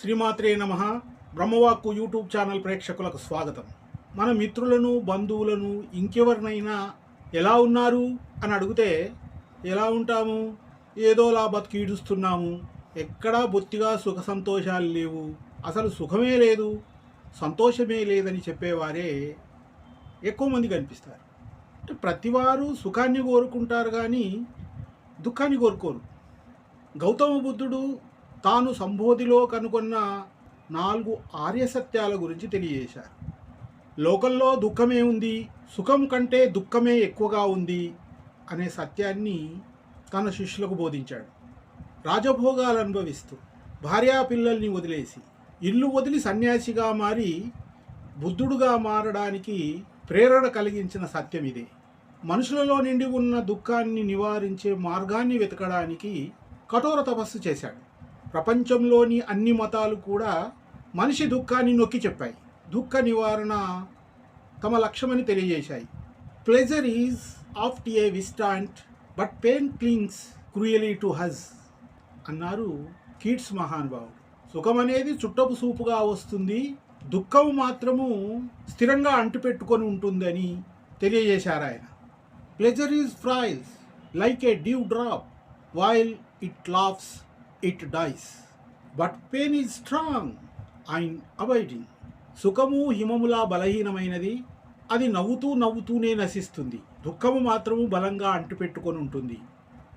శ్రీమాత్రే నమ. బ్రహ్మవాక్కు YouTube channel ప్రేక్షకులకు స్వాగతం. మన మిత్రులను బంధువులను ఇంకెవరినైనా ఎలా ఉన్నారు అని అడిగితే ఎలా ఉంటాము? ఏదోలా బతికీడుస్తున్నాము. ఎక్కడా బొత్తిగా సుఖ సంతోషాలు లేవు. అసలు సుఖమే లేదు సంతోషమే లేదని చెప్పేవారే ఎక్కువ మంది కనిపిస్తారు అంటే ప్రతివారు సుఖాన్ని కోరుకుంటారు కానీ దుఃఖాన్ని కోరుకోరు. గౌతమ బుద్ధుడు తాను సంబోధిలో కనుగొన్న నాలుగు ఆర్యసత్యాల గురించి తెలియజేశారు. లోకంలో దుఃఖమే ఉంది సుఖం కంటే దుఃఖమే ఎక్కువగా ఉంది అనే సత్యాన్ని తన శిష్యులకు బోధించాడు. రాజభోగాలు అనుభవిస్తూ భార్యా పిల్లల్ని వదిలేసి ఇల్లు వదిలి సన్యాసిగా మారి బుద్ధుడుగా మారడానికి ప్రేరణ కలిగించిన సత్యం ఇదే. మనుషులలో నిండి ఉన్న దుఃఖాన్ని నివారించే మార్గాన్ని వెతకడానికి కఠోర తపస్సు చేశాడు. ప్రపంచంలోని అన్ని మతాలు కూడా మనిషి దుఃఖాన్ని నొక్కి చెప్పాయి. దుఃఖ నివారణ తమ లక్ష్యమని తెలియజేశాయి. Pleasure is oft a visitant but pain clings cruelly to us అన్నారు కీట్స్ మహానుభావుడు. సుఖం అనేది చుట్టపు సూపుగా వస్తుంది దుఃఖం మాత్రము స్థిరంగా అంటుపెట్టుకొని ఉంటుందని తెలియజేశారు ఆయన. Pleasure is frails like a dew drop while it laughs it dies but pain is strong and avoiding సుఖము హిమములా బలహీనమైనది. అది నవ్వుతూ నవ్వుతూనే నశిస్తుంది. దుఃఖము మాత్రము బలంగా అంటుపెట్టుకొని ఉంటుంది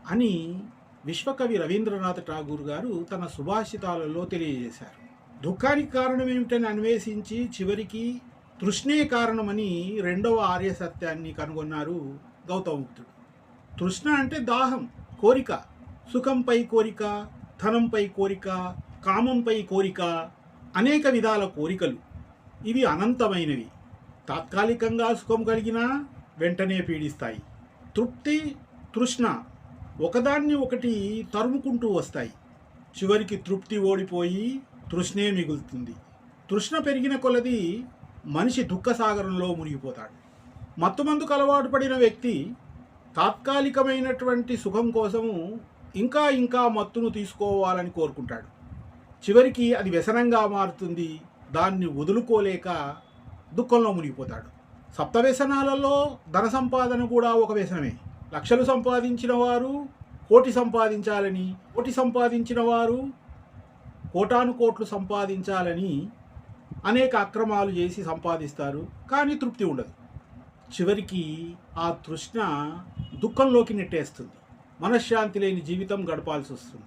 అని విశ్వకవి రవీంద్రనాథ్ ఠాగూర్ గారు తన సుభాషితాలలో తెలియజేశారు. దుఃఖానికి కారణం ఏమిటని అన్వేషించి చివరికి తృష్ణే కారణమని రెండవ ఆర్య సత్యాన్ని కనుగొన్నారు గౌతమ తృష్ణ అంటే దాహం కోరిక. సుఖంపై కోరిక ధనంపై కోరిక కామంపై కోరిక అనేక విధాల కోరికలు. ఇవి అనంతమైనవి. తాత్కాలికంగా సుఖం కలిగినా వెంటనే పీడిస్తాయి. తృప్తి తృష్ణ ఒకదాన్ని ఒకటి తరుముకుంటూ వస్తాయి. చివరికి తృప్తి ఓడిపోయి తృష్ణే మిగులుతుంది. తృష్ణ పెరిగిన కొలది మనిషి దుఃఖసాగరంలో మునిగిపోతాడు. మత్తుమందుకు అలవాటు పడిన వ్యక్తి తాత్కాలికమైనటువంటి సుఖం కోసము ఇంకా ఇంకా మత్తును తీసుకోవాలని కోరుకుంటాడు. చివరికి అది వ్యసనంగా మారుతుంది. దాన్ని వదులుకోలేక దుఃఖంలో మునిగిపోతాడు. సప్త వ్యసనాలలో ధన సంపాదన కూడా ఒక వ్యసనమే. లక్షలు సంపాదించిన వారు కోటి సంపాదించాలని కోటి సంపాదించిన వారు కోటాను కోట్లు సంపాదించాలని అనేక అక్రమాలు చేసి సంపాదిస్తారు. కానీ తృప్తి ఉండదు. చివరికి ఆ తృష్ణ దుఃఖంలోకి నెట్టేస్తుంది. మనశ్శాంతి లేని జీవితం గడపాల్సి వస్తుంది.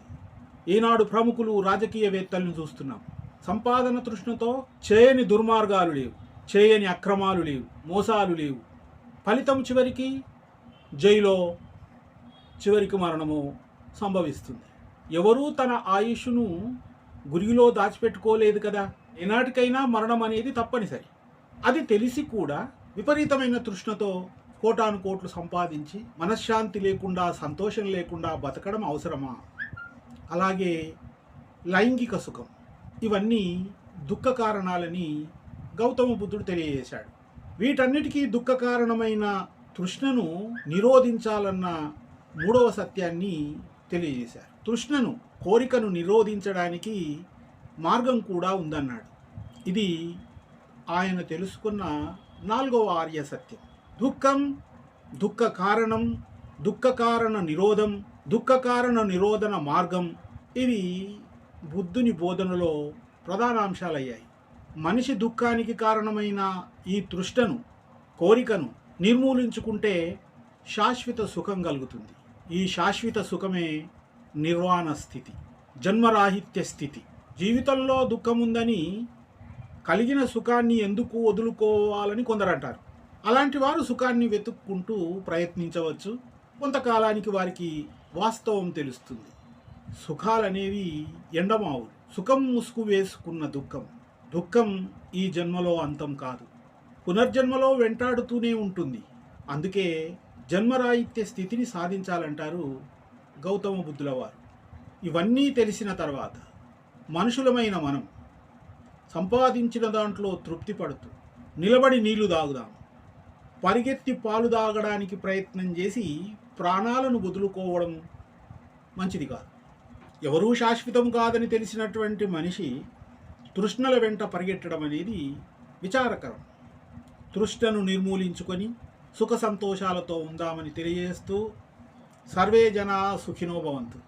ఈనాడు ప్రముఖులు రాజకీయవేత్తలను చూస్తున్నాం. సంపాదన తృష్ణతో చేయని దుర్మార్గాలు లేవు. చేయని అక్రమాలు లేవు. మోసాలు లేవు. ఫలితం చివరికి జైలో చివరికి మరణము సంభవిస్తుంది. ఎవరూ తన ఆయుష్ను గురిలో దాచిపెట్టుకోలేదు కదా. ఏనాటికైనా మరణం అనేది తప్పనిసరి. అది తెలిసి కూడా విపరీతమైన తృష్ణతో కోటాను కోట్లు సంపాదించి మనశ్శాంతి లేకుండా సంతోషం లేకుండా బతకడం అవసరమా? అలాగే లైంగిక సుఖం. ఇవన్నీ దుఃఖ కారణాలని గౌతమ బుద్ధుడు తెలియజేశాడు. వీటన్నిటికీ దుఃఖ కారణమైన తృష్ణను నిరోధించాలన్న మూడవ సత్యాన్ని తెలియజేశారు. తృష్ణను కోరికను నిరోధించడానికి మార్గం కూడా ఉందన్నాడు. ఇది ఆయన తెలుసుకున్న నాలుగవ ఆర్య సత్యం. దుఃఖం దుఃఖ కారణం దుఃఖ కారణ నిరోధం దుఃఖ కారణ నిరోధన మార్గం ఇవి బుద్ధుని బోధనలో ప్రధాన అంశాలయ్యాయి. మనిషి దుఃఖానికి కారణమైన ఈ తృష్టను కోరికను నిర్మూలించుకుంటే శాశ్వత సుఖం కలుగుతుంది. ఈ శాశ్వత సుఖమే నిర్వాణ స్థితి జన్మరాహిత్య స్థితి. జీవితంలో దుఃఖం ఉందని కలిగిన సుఖాన్ని ఎందుకు వదులుకోవాలని కొందరు అంటారు అలాంటి వారు సుఖాన్ని వెతుక్కుంటూ ప్రయత్నించవచ్చు. కొంతకాలానికి వారికి వాస్తవం తెలుస్తుంది. సుఖాలనేవి ఎండమావులు. సుఖం ముసుగు వేసుకున్న దుఃఖం. దుఃఖం ఈ జన్మలో అంతం కాదు. పునర్జన్మలో వెంటాడుతూనే ఉంటుంది. అందుకే జన్మరాహిత్య స్థితిని సాధించాలంటారు గౌతమ బుద్ధుల వారు ఇవన్నీ తెలిసిన తర్వాత మనుషులమైన మనం సంపాదించిన దాంట్లో తృప్తి పడుతూ నిలబడి నీళ్ళు తాగుదాం. పరిగెత్తి పాలు తాగడానికి ప్రయత్నం చేసి ప్రాణాలను వదులుకోవడం మంచిది కాదు. ఎవరూ శాశ్వతం కాదని తెలిసినటువంటి మనిషి తృష్ణల వెంట పరిగెట్టడం అనేది విచారకరం. తృష్ణను నిర్మూలించుకొని సుఖ సంతోషాలతో ఉందామని తెలియజేస్తూ సర్వే జనా సుఖినో భవంతు.